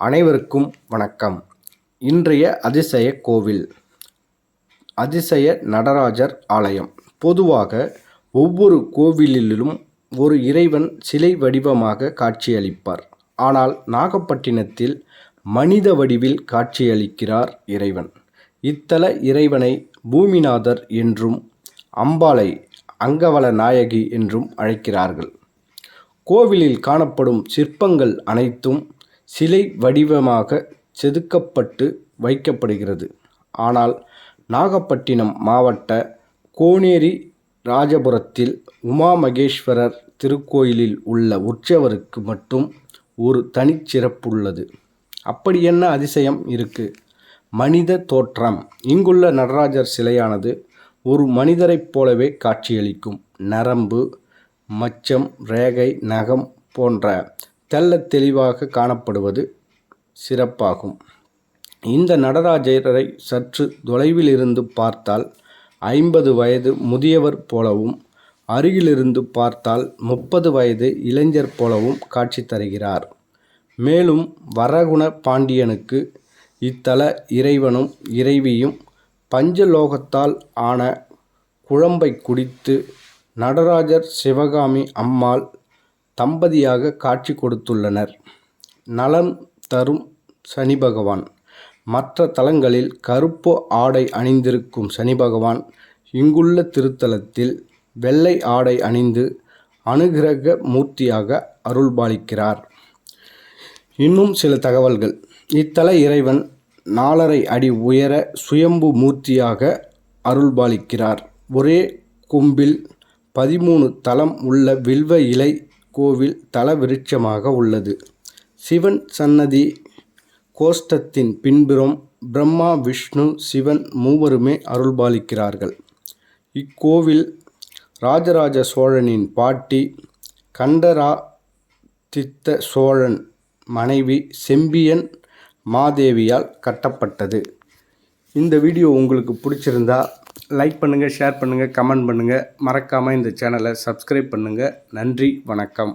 அனைவருக்கும் வணக்கம். இன்றைய அதிசய கோவில் அதிசய நடராஜர் ஆலயம். பொதுவாக ஒவ்வொரு கோவிலிலும் ஒரு இறைவன் சிலை வடிவமாக காட்சியளிப்பார். ஆனால் நாகப்பட்டினத்தில் மனித வடிவில் காட்சியளிக்கிறார் இறைவன். இத்தல இறைவனை பூமிநாதர் என்றும் அம்பாளை அங்கவல நாயகி என்றும் அழைக்கிறார்கள். கோவிலில் காணப்படும் சிற்பங்கள் அனைத்தும் சிலை வடிவமாக செதுக்கப்பட்டு வைக்கப்படுகிறது. ஆனால் நாகப்பட்டினம் மாவட்ட கோனேரி ராஜபுரத்தில் உமா மகேஸ்வரர் திருக்கோயிலில் உள்ள உற்சவருக்கு மட்டும் ஒரு தனிச்சிறப்புள்ளது. அப்படி என்ன அதிசயம் இருக்கு? மனித தோற்றம். இங்குள்ள நடராஜர் சிலையானது ஒரு மனிதரைப் போலவே காட்சியளிக்கும். நரம்பு மச்சம் ரேகை நகம் போன்ற தெல்ல தெளிவாக காணப்படுவது சிறப்பாகும். இந்த நடராஜரை சற்று தொலைவில் இருந்து பார்த்தால் ஐம்பது வயது முதியவர் போலவும் அருகிலிருந்து பார்த்தால் முப்பது வயது இளைஞர் போலவும் காட்சி தருகிறார். மேலும் வரகுண பாண்டியனுக்கு இத்தல இறைவனும் இறைவியும் பஞ்சலோகத்தால் ஆன குழம்பை குடித்து நடராஜர் சிவகாமி அம்மாள் தம்பதியாக காட்சி கொடுத்துள்ளனர். நலம் தரும் சனி பகவான். மற்ற தலங்களில் கருப்பு ஆடை அணிந்திருக்கும் சனி பகவான் இங்குள்ள திருத்தலத்தில் வெள்ளை ஆடை அணிந்து அனுகிரக மூர்த்தியாக அருள்பாலிக்கிறார். இன்னும் சில தகவல்கள். இத்தல இறைவன் நாலரை அடி உயர சுயம்பு மூர்த்தியாக அருள்பாலிக்கிறார். ஒரே கொம்பில் பதிமூணு தலம் உள்ள வில்வ இலை கோவில் தலவிருட்சமாக உள்ளது. சிவன் சன்னதி கோஷ்டத்தின் பின்புறம் பிரம்மா விஷ்ணு சிவன் மூவருமே அருள்பாலிக்கிறார்கள். இக்கோவில் ராஜராஜ சோழனின் பாட்டி கண்டரா தித்த சோழன் மனைவி செம்பியன் மாதேவியால் கட்டப்பட்டது. இந்த வீடியோ உங்களுக்கு பிடிச்சிருந்தா லைக் பண்ணுங்கள் ஷேர் பண்ணுங்கள் கமெண்ட் பண்ணுங்கள் மறக்காமல் இந்த சேனலை சப்ஸ்கிரைப் பண்ணுங்கள் நன்றி வணக்கம்.